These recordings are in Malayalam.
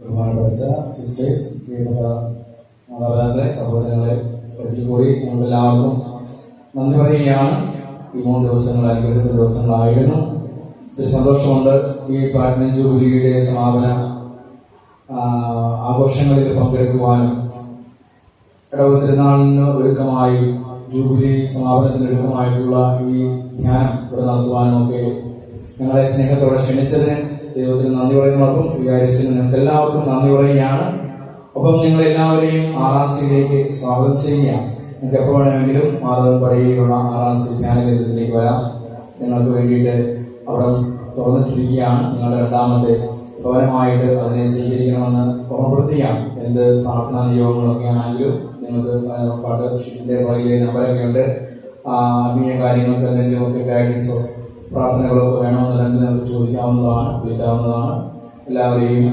ബഹുമാനപ്പെട്ട സിസ്റ്റേഴ്സ് പ്രിയപ്പെട്ട മാതാപിതാക്കളെ സഹോദരങ്ങളെ ഒരിക്കൽ കൂടി നമ്മളെല്ലാവർക്കും നന്ദി പറയുകയാണ്. ഈ മൂന്ന് ദിവസങ്ങൾ അനുഗ്രഹത്തിന്റെ ദിവസങ്ങളായിരുന്നു. ഒത്തിരി സന്തോഷമുണ്ട് ഈ പ്ലാറ്റിനം ജൂബിലിയുടെ സമാപന ആഘോഷങ്ങളിൽ പങ്കെടുക്കുവാനും. ഇടവ തിരുനാളിന് ഒരുക്കമായി ജൂബിലി സമാപനത്തിന് ഒരുക്കമായിട്ടുള്ള ഈ ധ്യാനം ഇവിടെ നടത്തുവാനും ഒക്കെ ഞങ്ങളെ സ്നേഹത്തോടെ ക്ഷണിച്ചതിന് ദൈവത്തിന് നന്ദി പറയുന്നതോടൊപ്പം വികാരിച്ചതിന് നിങ്ങൾക്ക് എല്ലാവർക്കും നന്ദി പറയുകയാണ്. ഒപ്പം നിങ്ങൾ എല്ലാവരെയും ആർ സിയിലേക്ക് സ്വാഗതം ചെയ്യുക നിങ്ങൾക്ക് എപ്പോൾ വേണമെങ്കിലും മാധവൻ പടിയുള്ള ആർ ആർ സി ധ്യാന കേന്ദ്രത്തിലേക്ക് വരാം. നിങ്ങൾക്ക് വേണ്ടിയിട്ട് അവിടെ തുറന്നിട്ടിരിക്കുകയാണ്. നിങ്ങളുടെ രണ്ടാമത്തെ ഭവനമായിട്ട് അതിനെ സ്വീകരിക്കണമെന്ന് ഓർമ്മപ്പെടുത്തുകയാണ്. എന്ത് പ്രാർത്ഥനാ നിയോഗങ്ങളൊക്കെ ആണെങ്കിലും നിങ്ങൾക്ക് പാട്ട് ശിഷ്യന്റെ പുറകിലെ നമ്പറൊക്കെ ഉണ്ട്. ആത്മീയ കാര്യങ്ങൾക്ക് എന്തെങ്കിലുമൊക്കെ ഗൈഡൻസോ പ്രാർത്ഥനകളോ ഒക്കെ വേണമെന്നുണ്ടെങ്കിൽ നിങ്ങൾക്ക് ചോദിക്കാവുന്നതാണ് വിളിക്കാവുന്നതാണ്. എല്ലാവരെയും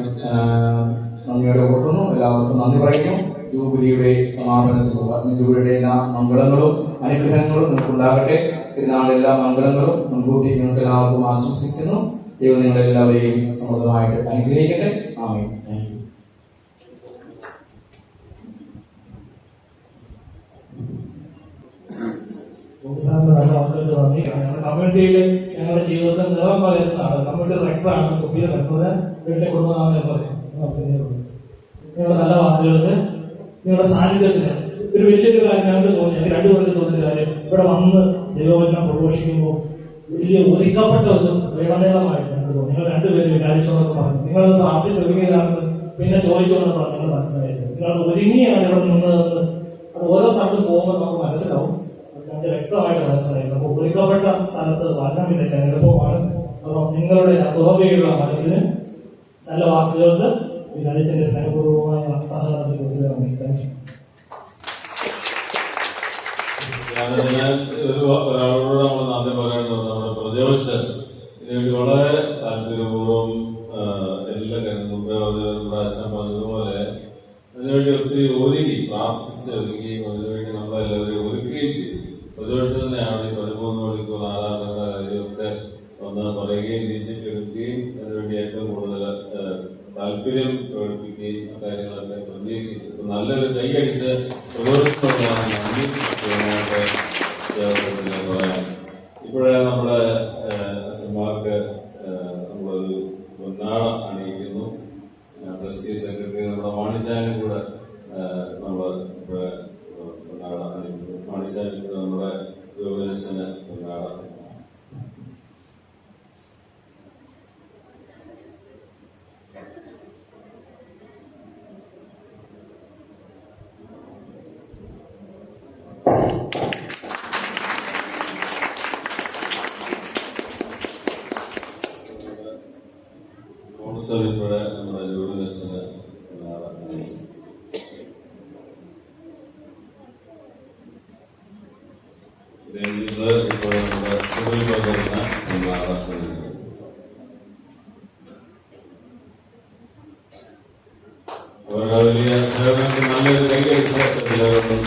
നന്ദിയോടെ ഓർക്കുന്നു. എല്ലാവർക്കും നന്ദി പറയുന്നു. ജൂബിലിയുടെ സമാപനത്തിൽ ആത്മീയ ജൂബിലിയുടെ എല്ലാ മംഗളങ്ങളും അനുഗ്രഹങ്ങളും നിങ്ങൾക്ക് ഉണ്ടാകട്ടെ എല്ലാ മംഗളങ്ങളും മുൻകൂട്ടി നിങ്ങൾക്ക് എല്ലാവർക്കും ആശംസിക്കുന്നു. ദൈവം നിങ്ങളെല്ലാവരെയും സമൃദ്ധമായിട്ട് അനുഗ്രഹിക്കട്ടെ. ആമേൻ. വാക്കുകൾക്ക് നന്ദി. ഞങ്ങളുടെ കമ്മ്യൂണിറ്റിയിൽ ഞങ്ങളുടെ ജീവിതത്തിൽ നിറം പകരുന്നതാണ് കമ്മ്യൂണിറ്റി റെക്ടറാണ് സുബീർ എന്നത് വീട്ടിലെ കുടുംബനാമം ഞാൻ നിങ്ങളുടെ നല്ല വാർത്തകൾക്ക് നിങ്ങളുടെ സാന്നിധ്യത്തിന് ഒരു വലിയൊരു കാര്യം ഞങ്ങൾക്ക് തോന്നി. അല്ലെങ്കിൽ രണ്ടു പേർക്ക് തോന്നിയ കാര്യം ഇവിടെ വന്ന് ദൈവവചനം പ്രഘോഷിക്കുമ്പോൾ വലിയ ഒതുക്കപ്പെട്ട ഒരു വേളനേളമായിട്ട് ഞങ്ങൾക്ക് തോന്നി. നിങ്ങൾ രണ്ടുപേരും വികാരിച്ചോടൊക്കെ പറഞ്ഞു. നിങ്ങളത് ചൊരുങ്ങിയതാണെന്ന് പിന്നെ ചോദിച്ചോണ്ടെന്നാണ് നിങ്ങൾ മനസ്സിലായത് നിങ്ങൾ ഒരുങ്ങിയാണ് ഇവിടെ നിന്നതെന്ന് അത് ഓരോ സ്ഥലത്തും പോകുമ്പോൾ നമുക്ക് മനസ്സിലാവും അത് ഞങ്ങൾക്ക് മനസ്സിലായി അപ്പോൾ ഒരുക്കപ്പെട്ട സ്ഥലത്ത് വരണം വിലക്കാൻ എളുപ്പമാണ് അപ്പോൾ നിങ്ങളുടെ തുറവയുള്ള മനസ്സിന് നല്ല വാക്കുകൾക്ക് വികാരിച്ചതിന്റെ സ്നേഹപൂർവമായ സഹകരണത്തിൽ ഒത്തിരി നന്ദി താങ്ക് യു ഒരാളോട് നമ്മൾ ആദ്യം പറയേണ്ടത് നമ്മുടെ വളരെ താല്പര്യപൂർവം എല്ലാ കാര്യങ്ങളും അച്ഛൻ പറഞ്ഞതുപോലെ അതിനുവേണ്ടി ഒത്തിരി ഒരുങ്ങി പ്രാർത്ഥിച്ച് ഒരുങ്ങി അതിനുവേണ്ടി നമ്മളെല്ലാവരെയും ഒരുക്കുകയും ചെയ്തു. പ്രജോഷ് തന്നെയാണ് ഈ പതിമൂന്ന് മണിക്കൂർ ആരാധന കാര്യമൊക്കെ ഒന്ന് പറയുകയും വീശിക്കെടുക്കുകയും അതിനുവേണ്ടി ഏറ്റവും കൂടുതൽ താല്പര്യം പ്രകടിപ്പിക്കുകയും കാര്യങ്ങളൊക്കെ പ്രതികരിച്ചു നല്ലൊരു കൈയടിച്ച് പ്രദോഷത്തോടാണ് പറയാൻ ഇപ്പോഴേ നമ്മുടെ അച്ഛന്മാർക്ക് നമ്മളൊരു പൊന്നാട അണിയിക്കുന്നു. ട്രസ്റ്റി സെക്രട്ടറി നമ്മുടെ വാണിജ്യാനും കൂടെ നമ്മൾ ഇവിടെ പൊന്നാട കൂടെ നമ്മുടെ യോഗനേശന് കൊണ്ടാടാം കൗൺസിൽ ഇവിടെ നമ്മുടെ പൊന്നാട അണിയിക്കുന്നു ഇത് ഇപ്പോൾ നമ്മുടെ സിവിൽ പകർന്ന പൊന്നാട അണിയിക്കുന്നു അവരുടെ വലിയ സേവനത്തിന് നല്ലൊരു കൈയടിച്ച് എല്ലാവർക്കും